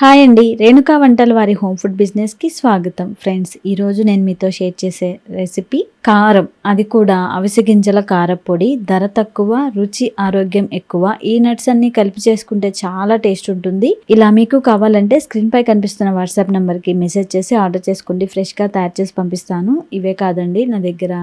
Hi అండి రేణుకా వంటల వారి హోమ్ ఫుడ్ బిజినెస్కి స్వాగతం. ఫ్రెండ్స్ ఈరోజు నేను మీతో షేర్ చేసే రెసిపీ కారం. అది కూడా అవిసె గింజల కారపొడి ధర తక్కువ రుచి ఆరోగ్యం ఎక్కువ. ఈ నట్స్ అన్ని కలిపి చేసుకుంటే చాలా టేస్ట్ ఉంటుంది. ఇలా మీకు కావాలంటే స్క్రీన్ పై కనిపిస్తున్న వాట్సాప్ నెంబర్కి మెసేజ్ చేసి ఆర్డర్ చేసుకోండి. ఫ్రెష్గా తయారు చేసి పంపిస్తాను. ఇవే కాదండి నా దగ్గర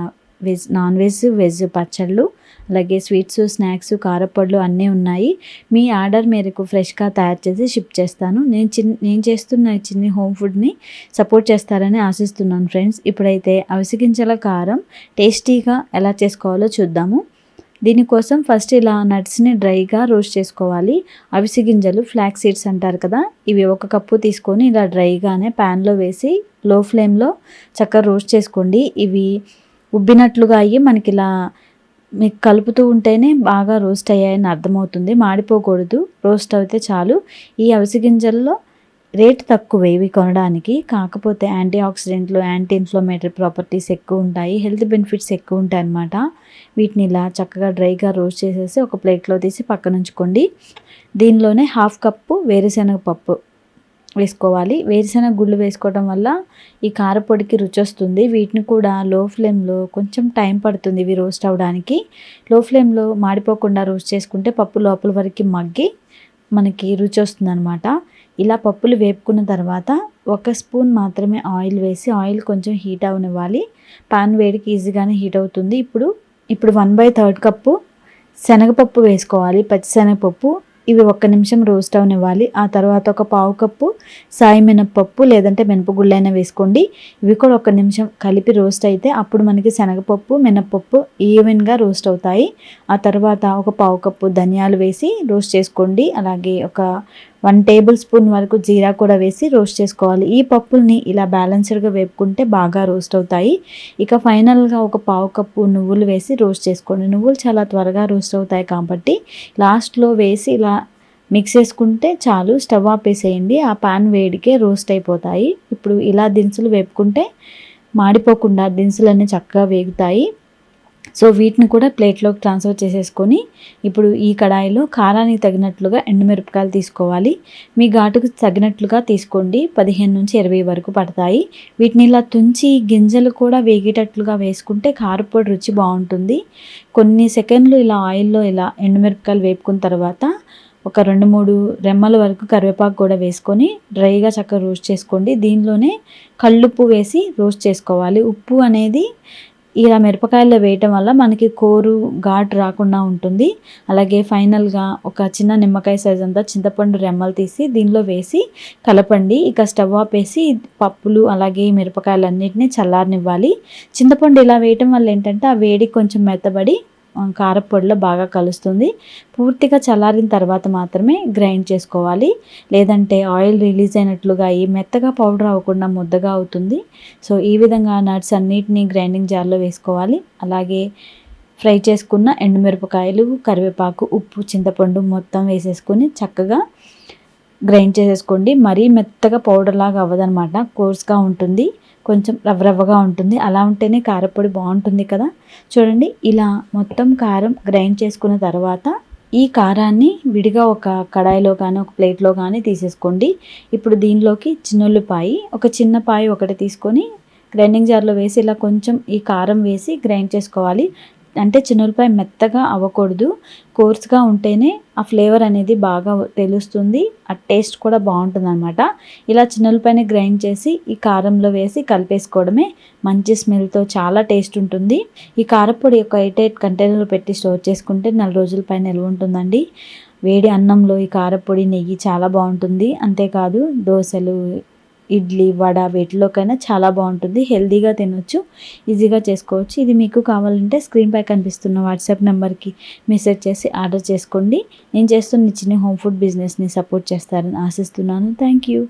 వెజ్ నాన్ వెజ్ వెజ్ పచ్చళ్ళు అలాగే స్వీట్స్ స్నాక్స్ కారపొడులు అన్నీ ఉన్నాయి. మీ ఆర్డర్ మేరకు ఫ్రెష్గా తయారు చేసి షిప్ చేస్తాను. నేను చిన్న నేను చేస్తున్న చిన్ని హోమ్ ఫుడ్ని సపోర్ట్ చేస్తారని ఆశిస్తున్నాను ఫ్రెండ్స్. ఇప్పుడైతే అవసగించల కారం టేస్టీగా ఎలా చేసుకోవాలో చూద్దాము. దీనికోసం ఫస్ట్ ఇలా నట్స్ని డ్రైగా రోస్ట్ చేసుకోవాలి. అవిసి గింజలు ఫ్లాక్ సీడ్స్ అంటారు కదా ఇవి ఒక కప్పు తీసుకొని ఇలా డ్రైగానే ప్యాన్లో వేసి లో ఫ్లేమ్లో చక్కగా రోస్ట్ చేసుకోండి. ఇవి ఉబ్బినట్లుగా అయ్యి మనకి ఇలా మీకు కలుపుతూ ఉంటేనే బాగా రోస్ట్ అయ్యాయని అర్థమవుతుంది. మాడిపోకూడదు. రోస్ట్ అయితే చాలు. ఈ అవిసి గింజల్లో రేట్ తక్కువ ఇవి కొనడానికి. కాకపోతే యాంటీ ఆక్సిడెంట్లు యాంటీ ఇన్ఫ్లమేటరీ ప్రాపర్టీస్ ఎక్కువ ఉంటాయి. హెల్త్ బెనిఫిట్స్ ఎక్కువ ఉంటాయి అన్నమాట. వీటిని ఇలా చక్కగా డ్రైగా రోస్ట్ చేసేసి ఒక ప్లేట్లో తీసి పక్కన ఉంచుకోండి దీనిలోనే హాఫ్ కప్పు వేరుశనగ పప్పు వేసుకోవాలి. వేరుశనగ గుళ్ళు వేసుకోవడం వల్ల ఈ కారపొడికి రుచి వస్తుంది. వీటిని కూడా లో ఫ్లేమ్లో కొంచెం టైం పడుతుంది ఇవి రోస్ట్ అవ్వడానికి. లో ఫ్లేమ్లో మాడిపోకుండా రోస్ట్ చేసుకుంటే పప్పు లోపల వరకు మగ్గి మనకి రుచి వస్తుంది అనమాట ఇలా పప్పులు వేపుకున్న తర్వాత ఒక స్పూన్ మాత్రమే ఆయిల్ వేసి ఆయిల్ కొంచెం హీట్ అవనివ్వాలి. పాన్ వేడికి ఈజీగానే హీట్ అవుతుంది. ఇప్పుడు ఇప్పుడు వన్ బై థర్డ్ కప్పు శనగపప్పు వేసుకోవాలి. పచ్చిశనగపప్పు ఇవి ఒక్క నిమిషం రోస్ట్ అవనివ్వాలి. ఆ తర్వాత ఒక పావు కప్పు సాయి మినప్పప్పు లేదంటే మినపగుళ్ళైనా వేసుకోండి. ఇవి కూడా ఒక నిమిషం కలిపి రోస్ట్ అయితే అప్పుడు మనకి శనగపప్పు మినప్పప్పు ఈవెన్గా రోస్ట్ అవుతాయి. ఆ తర్వాత ఒక పావు కప్పు ధనియాలు వేసి రోస్ట్ చేసుకోండి. అలాగే ఒక వన్ టేబుల్ స్పూన్ వరకు జీరా కూడా వేసి రోస్ట్ చేసుకోవాలి. ఈ పప్పుల్ని ఇలా బ్యాలెన్స్డ్గా వేపుకుంటే బాగా రోస్ట్ అవుతాయి. ఇక ఫైనల్గా ఒక పావు కప్పు నువ్వులు వేసి రోస్ట్ చేసుకోండి. నువ్వులు చాలా త్వరగా రోస్ట్ అవుతాయి కాబట్టి లాస్ట్లో వేసి ఇలా మిక్స్ చేసుకుంటే చాలు స్టవ్ ఆపేసేయండి ఆ పాన్ వేడికే రోస్ట్ అయిపోతాయి. ఇప్పుడు ఇలా దినుసులు వేపుకుంటే మాడిపోకుండా దినుసులన్నీ చక్కగా వేగుతాయి. సో వీటిని కూడా ప్లేట్లోకి ట్రాన్స్ఫర్ చేసేసుకొని ఇప్పుడు ఈ కడాయిలో కారానికి తగినట్లుగా ఎండుమిరపకాయలు తీసుకోవాలి. మీ ఘాటుకు తగినట్లుగా తీసుకోండి. పదిహేను నుంచి ఇరవై వరకు పడతాయి. వీటిని ఇలా తుంచి గింజలు కూడా వేగేటట్లుగా వేసుకుంటే కారపొడి రుచి బాగుంటుంది. కొన్ని సెకండ్లు ఇలా ఆయిల్లో ఇలా ఎండుమిరపకాయలు వేపుకున్న తర్వాత ఒక రెండు మూడు రెమ్మల వరకు కరివేపాకు కూడా వేసుకొని డ్రైగా చక్కగా రోస్ట్ చేసుకోండి. దీనిలోనే కళ్ళుప్పు వేసి రోస్ట్ చేసుకోవాలి. ఉప్పు అనేది ఇలా మిరపకాయల్లో వేయటం వల్ల మనకి కోరు ఘాటు రాకుండా ఉంటుంది. అలాగే ఫైనల్గా ఒక చిన్న నిమ్మకాయ సైజ్ అంతా చింతపండు రెమ్మలు తీసి దీనిలో వేసి కలపండి. ఇక స్టవ్ ఆపేసి పప్పులు అలాగే మిరపకాయలు అన్నిటినీ చల్లారనివ్వాలి. చింతపండు ఇలా వేయటం వల్ల ఏంటంటే ఆ వేడి కొంచెం మెత్తబడి కారపొడిలో బాగా కలుస్తుంది. పూర్తిగా చల్లారిన తర్వాత మాత్రమే గ్రైండ్ చేసుకోవాలి. లేదంటే ఆయిల్ రిలీజ్ అయినట్లుగా ఈ మెత్తగా పౌడర్ అవ్వకుండా ముద్దగా అవుతుంది. సో ఈ విధంగా నట్స్ అన్నిటినీ గ్రైండింగ్ జార్లో వేసుకోవాలి. అలాగే ఫ్రై చేసుకున్న ఎండుమిరపకాయలు కరివేపాకు ఉప్పు చింతపండు మొత్తం వేసేసుకొని చక్కగా గ్రైండ్ చేసేసుకోండి. మరీ మెత్తగా పౌడర్ లాగా అవ్వదనమాట కోర్స్గా ఉంటుంది. కొంచెం రవ్వ రవ్వగా ఉంటుంది. అలా ఉంటేనే కారపొడి బాగుంటుంది కదా. చూడండి ఇలా మొత్తం కారం గ్రైండ్ చేసుకున్న తర్వాత ఈ కారాన్ని విడిగా ఒక కడాయిలో కానీ ఒక ప్లేట్లో కానీ తీసేసుకోండి. ఇప్పుడు దీనిలోకి చిన్నుల్లిపాయి ఒక చిన్న పాయి ఒకటి తీసుకొని గ్రైండింగ్ జార్లో వేసి ఇలా కొంచెం ఈ కారం వేసి గ్రైండ్ చేసుకోవాలి. అంటే చిన్నపాయ మెత్తగా అవ్వకూడదు. కోర్స్గా ఉంటేనే ఆ ఫ్లేవర్ అనేది బాగా తెలుస్తుంది. ఆ టేస్ట్ కూడా బాగుంటుంది అనమాట ఇలా చిన్నపాయని గ్రైండ్ చేసి ఈ కారంలో వేసి కలిపేసుకోవడమే మంచి స్మెల్తో చాలా టేస్ట్ ఉంటుంది. ఈ కారపొడి ఒక ఎయిట్ ఎయిట్ కంటైనర్లో పెట్టి స్టోర్ చేసుకుంటే నెల రోజుల పైన నిల్వ ఉంటుందండి. వేడి అన్నంలో ఈ కారపొడి నెయ్యి చాలా బాగుంటుంది. అంతేకాదు దోశలు ఇడ్లీ వడ వీటిలోకైనా చాలా బాగుంటుంది. హెల్తీగా తినొచ్చు ఈజీగా చేసుకోవచ్చు. ఇది మీకు కావాలంటే స్క్రీన్పై కనిపిస్తున్న వాట్సాప్ నెంబర్కి మెసేజ్ చేసి ఆర్డర్ చేసుకోండి. నేను చేస్తున్న చిన్న హోమ్ ఫుడ్ బిజినెస్ని సపోర్ట్ చేస్తారని ఆశిస్తున్నాను. Thank you